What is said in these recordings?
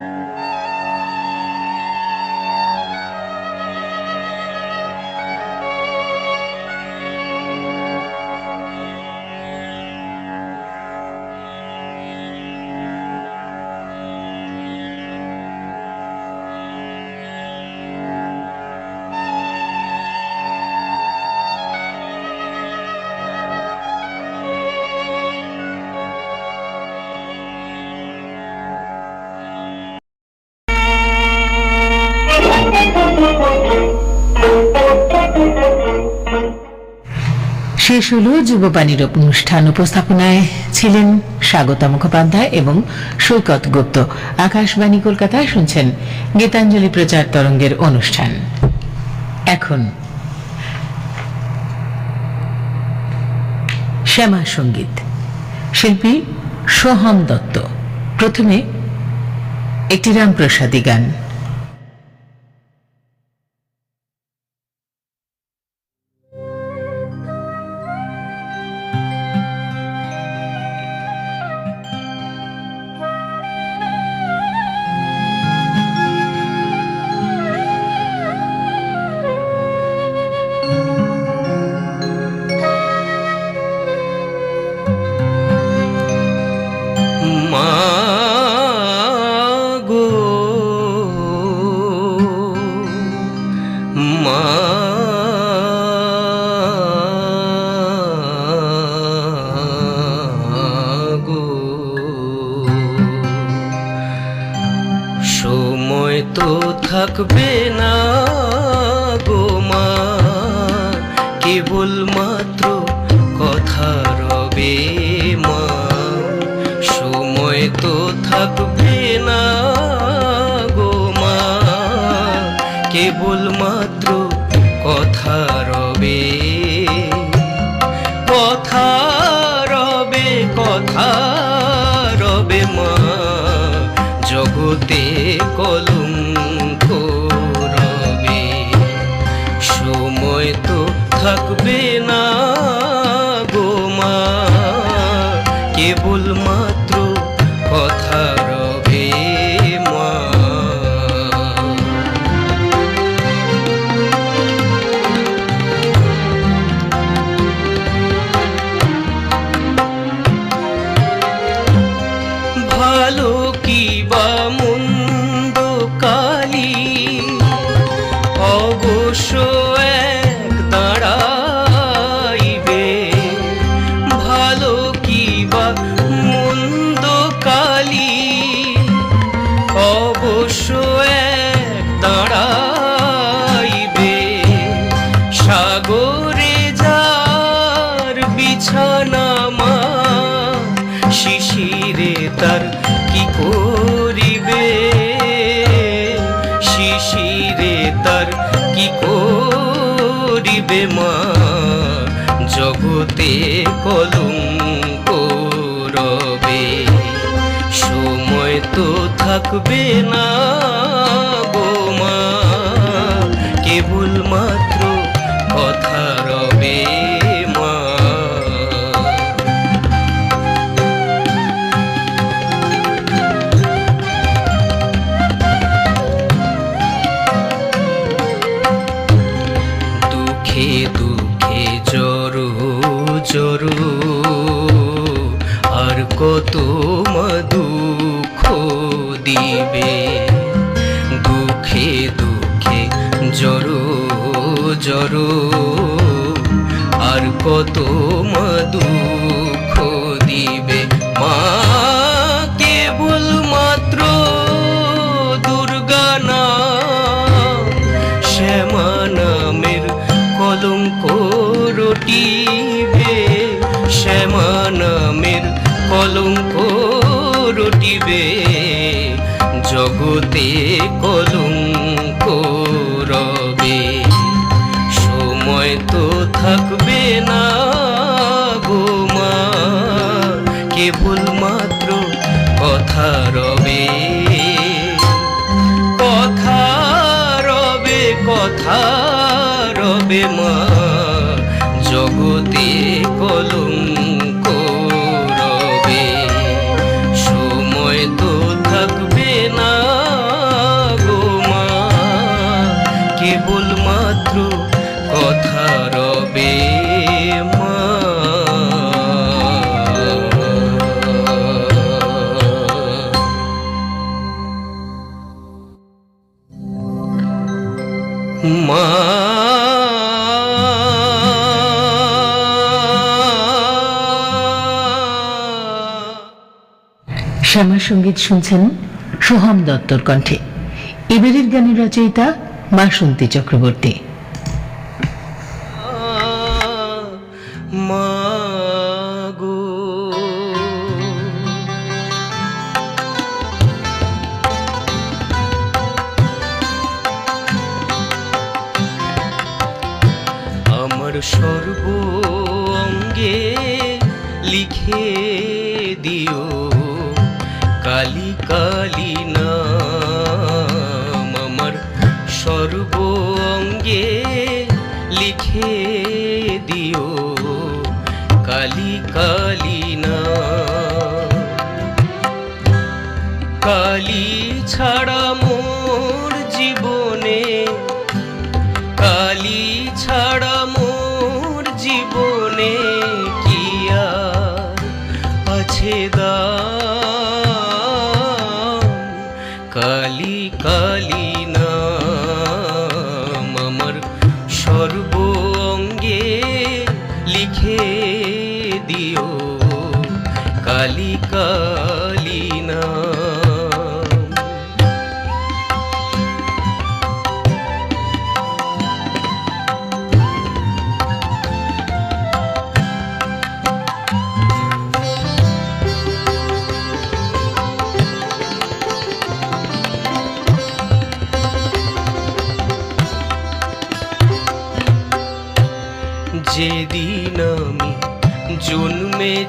Thank uh you. শেষ হলো যুববাণীর অনুষ্ঠান উপস্থাপনায় ছিলেন স্বাগতা মুখোপাধ্যায় এবং সৈকত গুপ্ত। আকাশবাণী কলকাতায় শুনছেন গীতাঞ্জলি প্রচার তরঙ্গের অনুষ্ঠান। এখন শ্যামা সংগীত। শিল্পী সোহম দত্ত। প্রথমে একটি রামপ্রসাদী গান। থাকবে না গো মা। কেবল মাত্র কথা রবে। কথা রবে কথা রবে মা। জগতে কলঙ্ক রবে। সময় তো থাকবে জগতে কলঙ্ক সময় তো থাকবে না গো মা কেবল মাত্র কথা রবে মা। দুঃখে দুঃখে জরু জরু, আর কত দুঃখ দিবে দুঃখে দুঃখে জরু জরু, আর কত দুঃখ দিবে মা, কেবল মাত্র দুর্গা নাম, শ্যামা নামের কলঙ্ক রটিবে শ্যামা নামের কলঙ্ক রটিবে জগতে কলঙ্ক রবে। সময় তো থাকবে না গো মা, কেবল মাত্র কথা রবে। কথা রবে কথা রবে মা। জগতে কলঙ্ক রবে। সময় তো থাকবে না গোমা কেবল মাত্র কথা রবে মা শ্যামা সংগীত শুনছেন সোহম দত্তর কণ্ঠে। এবারের গানের রচয়িতা বাসন্তী চক্রবর্তী। আমার সর্ব অঙ্গে লিখে দিও। কালি কালি নাম আমার সর্ব অঙ্গে লিখে দিও কালি কালি নাম কালি ছাড়া মোর জীবনে কালি ছাড়া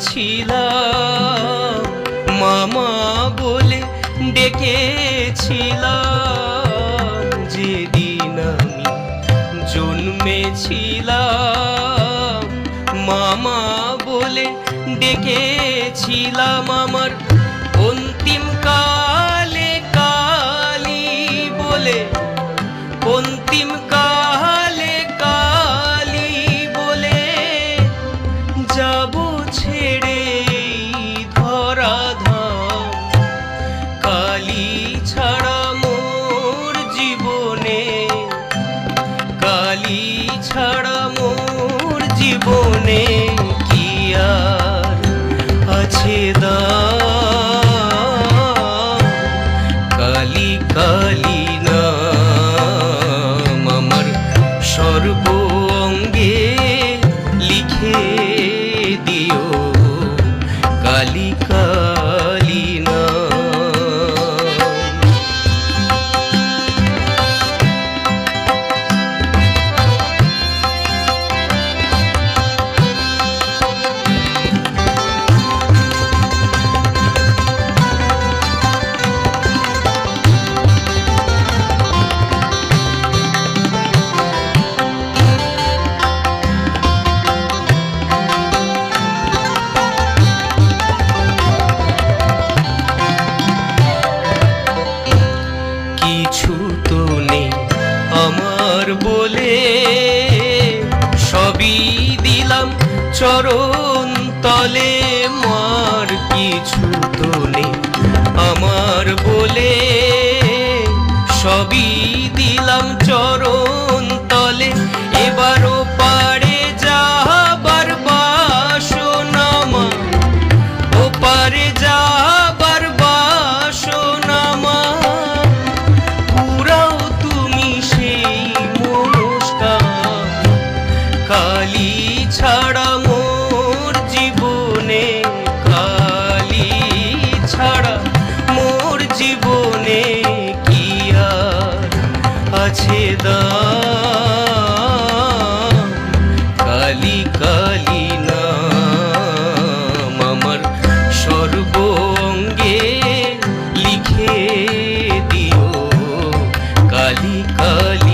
জন্মেছিলাম মামা বলে ডেকেছিলাম। যেদিন আমি জন্মেছিলাম মামা বলে ডেকেছিলাম আমার ছাড়া কিছু তো নেই আমার বলে। সবই দিলাম চরণ তলে, মার কিছু তো নেই আমার বলে। সবই দিলাম চরণ দাম কালি কালি নাম আমার সর্ব অঙ্গে লিখে দিও। কালি কালি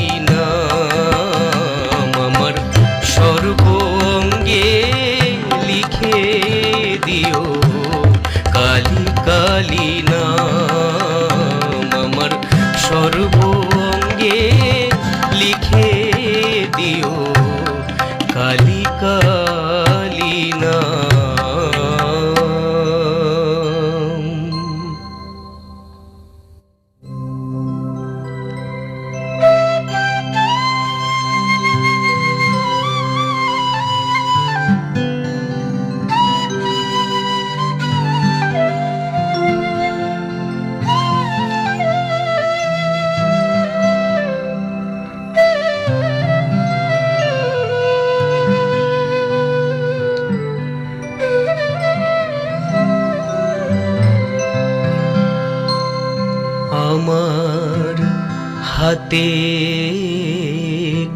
হাতে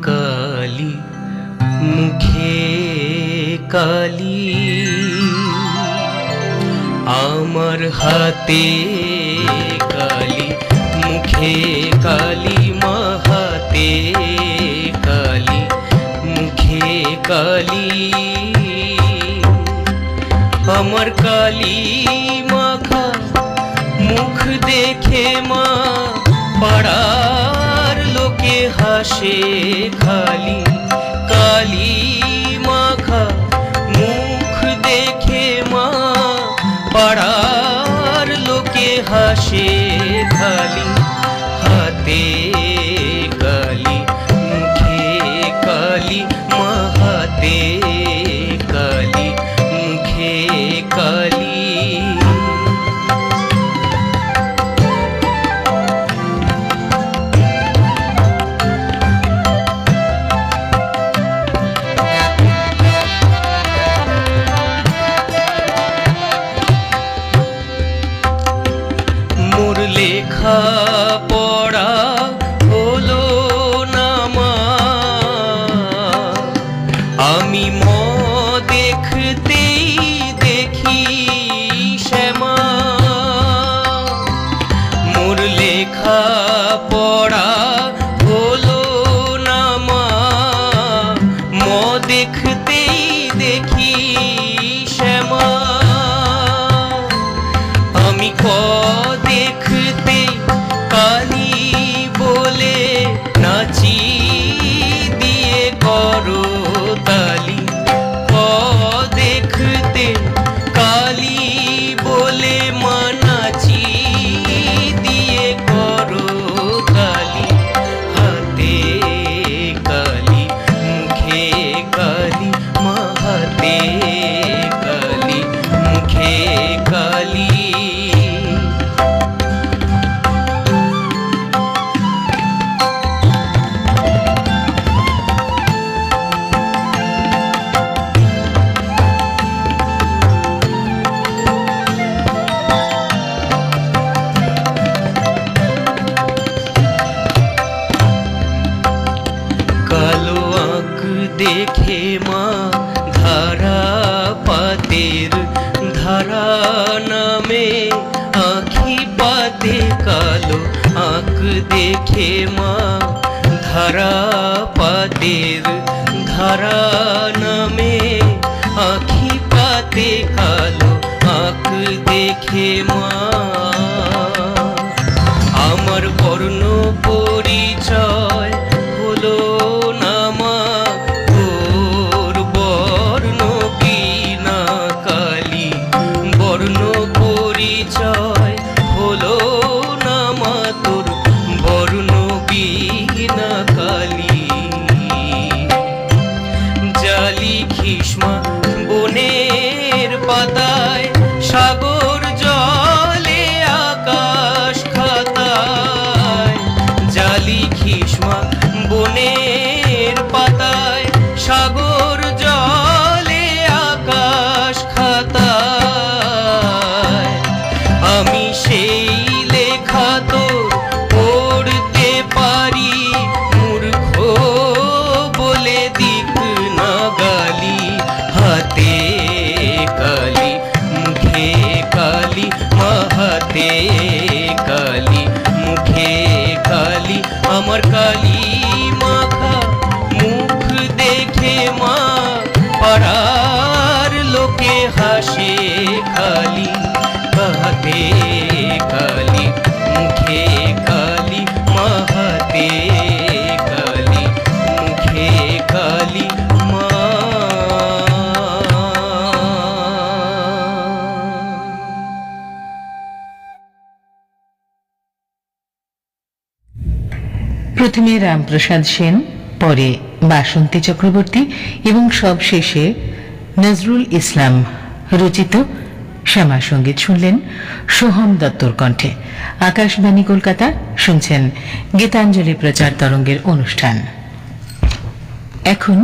কালি, মুখে কালি। আমার হাতে কালি, মুখে কালি, মা হাতে কালি, মুখে কালি। আমার কালি মুখ দেখে মা, পাড়ার লোকে হাসে খালি, কালি মাখা মুখ দেখে মা, পাড়ার লোকে হাসে খালি, হাতে পড়া দেখে মা ধারা পাতের ধারা নামে আখি পাতে কালো আঁক দেখে মা। আমার বর্ণ পরিচয় পাতা মা হাতে কালি মুখে কালি আমার প্রথমে রামপ্রসাদ সেন, পরে বাসন্তী চক্রবর্তী এবং সবশেষে নজরুল ইসলাম রচিত শ্যামা সংগীত শুনলেন সোহম দত্তর কণ্ঠে। আকাশবাণী কলকাতা শুনছেন গীতাঞ্জলি প্রচার তরঙ্গের অনুষ্ঠান। এখন